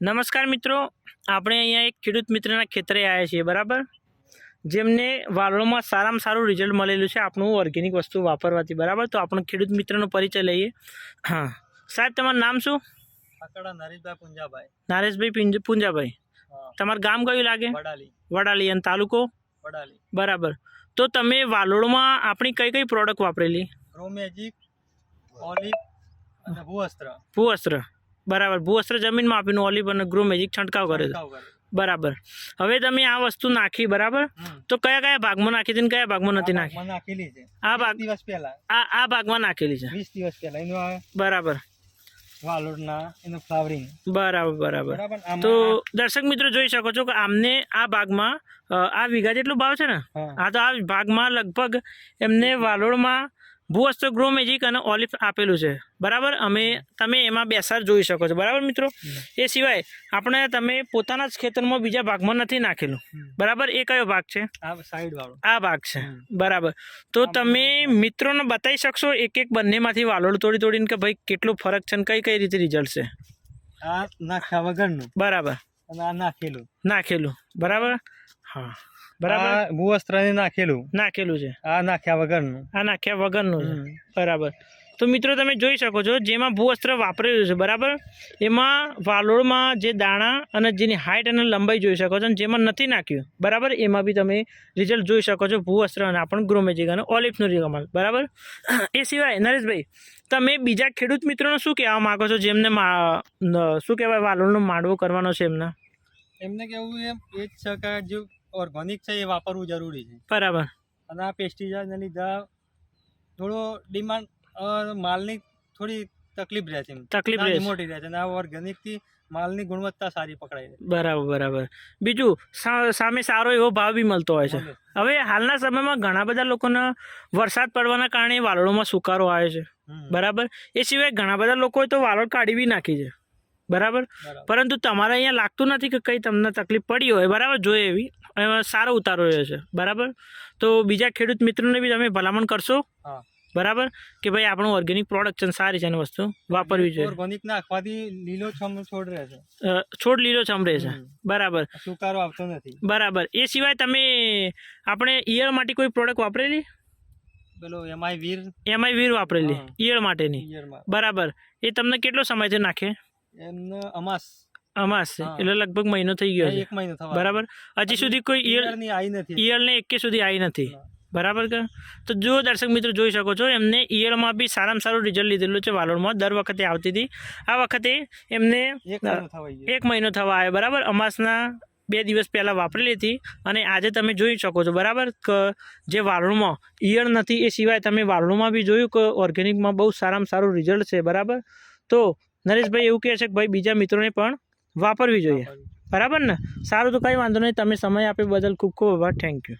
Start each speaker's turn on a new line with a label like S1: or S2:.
S1: નમસ્કાર મિત્રો આપણે અહીંયા એક ખેડૂત મિત્રના ખેતરે આવ્યા છીએ બરાબર? જેમને વાલોમાં સારામાં સારું રિઝલ્ટ મળેલું છે આપણું ઓર્ગેનિક વસ્તુ વાપરવાથી બરાબર? તો આપણો ખેડૂત મિત્રનો પરિચય લઈએ. હા. સાહેબ તમારું નામ શું?
S2: નરેશભાઈ પુંજાભાઈ.
S1: નારેશભાઈ પુંજાભાઈ. તમારું ગામ કયું લાગે?
S2: વડાલી.
S1: વડાલી. અને તાલુકો?
S2: વડાલી.
S1: બરાબર. તો તમે વાલોડમાં આપણી કઈ કઈ પ્રોડક્ટ વાપરેલી?
S2: રોમેજિક ઓલિવ અને ભૂવસ્ત્ર
S1: ભૂવસ્ત્ર બરાબર. ભૂવસ્ત્ર જમીનમાં આપીને ઓલિવ અને ગ્રો મેજિક છંટકાવ કરે છે. બરાબર. હવે તમે આ વસ્તુ નાખી બરાબર? તો કયા કયા ભાગમાં નાખી હતી કયા ભાગમાં નથી નાખી?
S2: નાખેલી છે.
S1: આ ભાગ
S2: દિવસ પહેલા.
S1: આ આ ભાગમાં નાખેલી છે.
S2: વીસ દિવસ પહેલા. એનું
S1: બરાબર.
S2: વાલોડના એનું ફ્લાવરિંગ
S1: બરાબર બરાબર. તો દર્શક મિત્રો જોઈ શકો છો કે આમને આ ભાગમાં આ વીઘા જેટલું ભાવ છે ને?
S2: હા,
S1: આ તો આ ભાગમાં લગભગ એમને વાલોળમાં ભૂવસ્ત્ર ગ્રો મેજિક અને ઓલિફ આપેલું છે. બરાબર? અમે તમે એમાં બેસાર જોઈ શકો છો. બરાબર મિત્રો? એ સિવાય આપણે તમે પોતાના જ ખેતરમાં બીજા ભાગમાં નથી નાખેલું. બરાબર? એ કયો ભાગ છે?
S2: આ
S1: ભાગ છે. બરાબર. તો તમે મિત્રોને બતાવી શકશો એક એક બંનેમાંથી વાલોડ તોડી તોડીને કે ભાઈ કેટલો ફરક છે ને કઈ કઈ રીતે રિઝલ્ટ છે?
S2: આ નાખ્યા વગરનું.
S1: બરાબર.
S2: નાખેલું
S1: નાખેલું બરાબર? હા. બરાબર?
S2: ભૂવસ્ત્ર નાખેલું
S1: નાખેલું છે.
S2: આ નાખ્યા વગરનું.
S1: આ નાખ્યા વગરનું છે. બરાબર. તો મિત્રો તમે જોઈ શકો છો જેમાં ભૂવસ્ત્ર વાપરેલું છે બરાબર? એમાં વાલોળમાં જે દાણા અને જેની હાઇટ અને લંબાઈ જોઈ શકો છો અને જેમાં નથી નાખ્યું બરાબર? એમાં બી તમે રિઝલ્ટ જોઈ શકો છો ભૂવસ્ત્ર અને આપણ ગ્રોમેજિક અને ઓલિફનું રિકમલ બરાબર? એ સિવાય નરેશભાઈ તમે બીજા ખેડૂત મિત્રોને શું કહેવા માગો છો જેમને શું કહેવાય વાલોળનો માંડવો કરવાનો છે એમને?
S2: એમને કેવું એમ એ જ છે કે જે ઓર્ગોનિક છે એ વાપરવું જરૂરી છે.
S1: બરાબર.
S2: અને આ પેસ્ટિસાઇડને લીધે થોડો ડિમાન્ડ માલની થોડી તકલીફ રહે છે
S1: તકલીફ રહે
S2: મોટી રહે છે અને આ ઓર્ગેનિકથી માલની ગુણવત્તા સારી પકડાય છે
S1: બરાબર બરાબર. બીજું સામે સારો એવો ભાવ બી મળતો હોય છે. હવે હાલના સમયમાં ઘણા બધા લોકોને વરસાદ પડવાના કારણે વાલોળમાં સુકારો આવે છે. બરાબર? એ સિવાય ઘણા બધા લોકોએ તો વાલોળ કાઢી બી નાખી છે. બરાબર?
S2: બરાબર.
S1: પરંતુ તમારે અહીંયા લાગતું નથી કે કંઈ તમને તકલીફ પડી હોય? બરાબર જોઈએ એવી. સારો ઉતારો રહ્યો છે. બરાબર? તો બીજા ખેડૂત મિત્રોને બી તમે ભલામણ કરશો?
S2: હા.
S1: બરાબર? કે ભાઈ આપણું ઓર્ગેનિક પ્રોડક્શન સારી છે અને વસ્તુ વાપરવી જોઈએ.
S2: ઓર્ગેનિક નાખવાથી લીલો છમ છોડ રહે છે.
S1: છોડ લીલો ચમરે છે. બરાબર.
S2: સુકારો આવતો નથી.
S1: બરાબર. એ સિવાય તમે આપણે ઈયળ માટે કોઈ પ્રોડક્ટ વાપરેલી?
S2: પેલો એમાંય વીર.
S1: એમઆઈ વીર વાપરેલી. ઈયળ માટેની. બરાબર. એ તમને કેટલો સમય છે નાખે?
S2: એમને અમાસ.
S1: અમાસ. એટલે લગભગ મહિનો થઈ ગયો છે.
S2: એક મહિનો
S1: બરાબર. હજી સુધી કોઈ ઈયળ
S2: નથી.
S1: ઈયળને એકે સુધી આવી નથી.
S2: ના.
S1: બરાબર કે? તો જો દર્શક મિત્રો જોઈ શકો છો એમને ઈયળમાં બી સારામાં સારું રિઝલ્ટ લીધેલું છે વાલોડમાં. દર વખતે આવતી હતી. આ વખતે એમને એક મહિનો થવા આવ્યો. બરાબર? અમાસના બે દિવસ પહેલાં વાપરેલી હતી અને આજે તમે જોઈ શકો છો. બરાબર? કે જે વાલોળમાં ઈયળ નથી એ સિવાય તમે વાલોળમાં બી જોયું કે ઓર્ગેનિકમાં બહુ સારામાં સારું રિઝલ્ટ છે. બરાબર? તો નરેશભાઈ એવું કહે છે કે ભાઈ બીજા મિત્રોને પણ વાપરવી જોઈએ. બરાબર ને? સારું તો કંઈ વાંધો નહીં. તમે સમય આપ્યો બદલ ખૂબ ખૂબ આભાર. Thank you